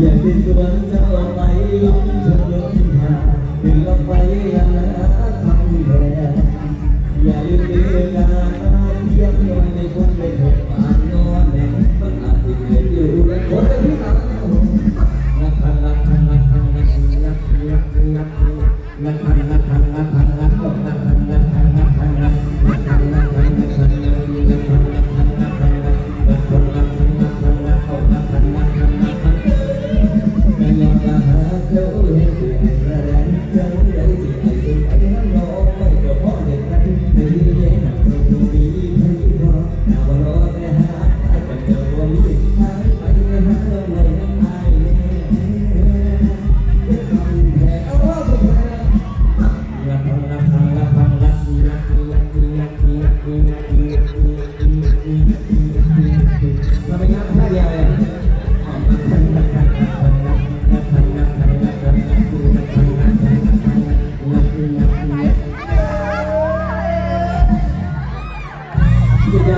อย่าเป็นสวนเจ้าไปลงชนลงหาถึงลงไปยังหาทางแหนอย่าลืมเดือนการเที่ยงนอนในคนเป็นหกปานนอนแนมันอาจสิเกิดอยู่และคนเป็นผู้สาวนักพันนักพันนักพันนักนักนักนันักนักี้